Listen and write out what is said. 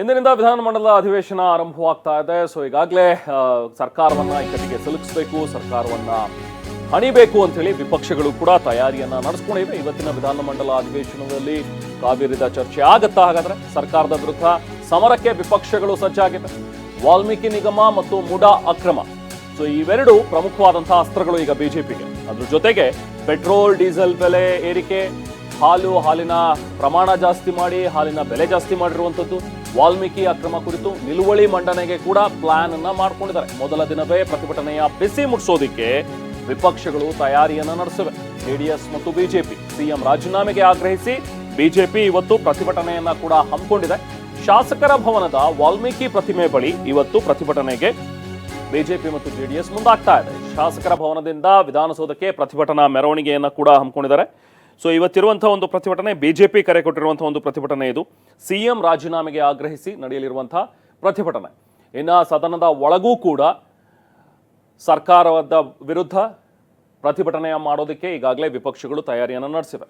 ಇಂದಿನಿಂದ ವಿಧಾನಮಂಡಲ ಅಧಿವೇಶನ ಆರಂಭವಾಗ್ತಾ ಇದೆ. ಸೊ ಈಗಾಗಲೇ ಸರ್ಕಾರವನ್ನು ಇಕ್ಕಟ್ಟಿಗೆ ಸಿಲುಕಿಸಬೇಕು ಸರ್ಕಾರವನ್ನ ಹಣಿಬೇಕು ಅಂತ ಹೇಳಿ ವಿಪಕ್ಷಗಳು ಕೂಡ ತಯಾರಿಯನ್ನ ನಡೆಸ್ಕೊಂಡಿವೆ. ಇವತ್ತಿನ ವಿಧಾನಮಂಡಲ ಅಧಿವೇಶನದಲ್ಲಿ ಕಾವೇರಿದ ಚರ್ಚೆ ಆಗತ್ತಾ? ಹಾಗಾದ್ರೆ ಸರ್ಕಾರದ ವಿರುದ್ಧ ಸಮರಕ್ಕೆ ವಿಪಕ್ಷಗಳು ಸಜ್ಜಾಗಿವೆ. ವಾಲ್ಮೀಕಿ ನಿಗಮ ಮತ್ತು ಮುಡಾ ಅಕ್ರಮ. ಸೊ ಇವೆರಡು ಪ್ರಮುಖವಾದಂತಹ ಅಸ್ತ್ರಗಳು ಈಗ ಬಿಜೆಪಿಗೆ. ಅದ್ರ ಜೊತೆಗೆ ಪೆಟ್ರೋಲ್, ಡೀಸೆಲ್ ಬೆಲೆ ಏರಿಕೆ, ಹಾಲು, ಹಾಲಿನ ಪ್ರಮಾಣ ಜಾಸ್ತಿ ಮಾಡಿ, ಹಾಲಿನ ಬೆಲೆ ಜಾಸ್ತಿ ಮಾಡಿರುವಂಥದ್ದು. ವಾಲ್ಮೀಕಿ ಅಕ್ರಮ ಕುರಿತು ನಿಲುವಳಿ ಮಂಡನೆಗೆ ಕೂಡ ಪ್ಲಾನ್ ಅನ್ನ ಮಾಡ್ಕೊಂಡಿದ್ದಾರೆ. ಮೊದಲ ದಿನವೇ ಪ್ರತಿಭಟನೆಯ ಬಿಸಿ ಮುಟ್ಟಿಸೋದಿಕ್ಕೆ ವಿಪಕ್ಷಗಳು ತಯಾರಿಯನ್ನ ನಡೆಸಿವೆ. ಜೆಡಿಎಸ್ ಮತ್ತು ಬಿಜೆಪಿ ಸಿಎಂ ರಾಜೀನಾಮೆಗೆ ಆಗ್ರಹಿಸಿ ಬಿಜೆಪಿ ಇವತ್ತು ಪ್ರತಿಭಟನೆಯನ್ನ ಕೂಡ ಹಮ್ಮಿಕೊಂಡಿದೆ. ಶಾಸಕರ ಭವನದ ವಾಲ್ಮೀಕಿ ಪ್ರತಿಮೆ ಬಳಿ ಇವತ್ತು ಪ್ರತಿಭಟನೆಗೆ ಬಿಜೆಪಿ ಮತ್ತು ಜೆಡಿಎಸ್ ಮುಂದಾಗ್ತಾ ಇದೆ. ಶಾಸಕರ ಭವನದಿಂದ ವಿಧಾನಸೌಧಕ್ಕೆ ಪ್ರತಿಭಟನಾ ಮೆರವಣಿಗೆಯನ್ನ ಕೂಡ ಹಮ್ಮಿಕೊಂಡಿದ್ದಾರೆ. ಸೊ ಇವತ್ತಿರುವಂಥ ಒಂದು ಪ್ರತಿಭಟನೆ ಬಿಜೆಪಿ ಕರೆ ಕೊಟ್ಟಿರುವಂತಹ ಒಂದು ಪ್ರತಿಭಟನೆ ಇದು. ಸಿಎಂ ರಾಜೀನಾಮೆಗೆ ಆಗ್ರಹಿಸಿ ನಡೆಯಲಿರುವಂಥ ಪ್ರತಿಭಟನೆ. ಇನ್ನು ಸದನದ ಒಳಗೂ ಕೂಡ ಸರ್ಕಾರದ ವಿರುದ್ಧ ಪ್ರತಿಭಟನೆ ಮಾಡೋದಕ್ಕೆ ಈಗಾಗಲೇ ವಿಪಕ್ಷಗಳು ತಯಾರಿಯನ್ನು ನಡೆಸಿವೆ.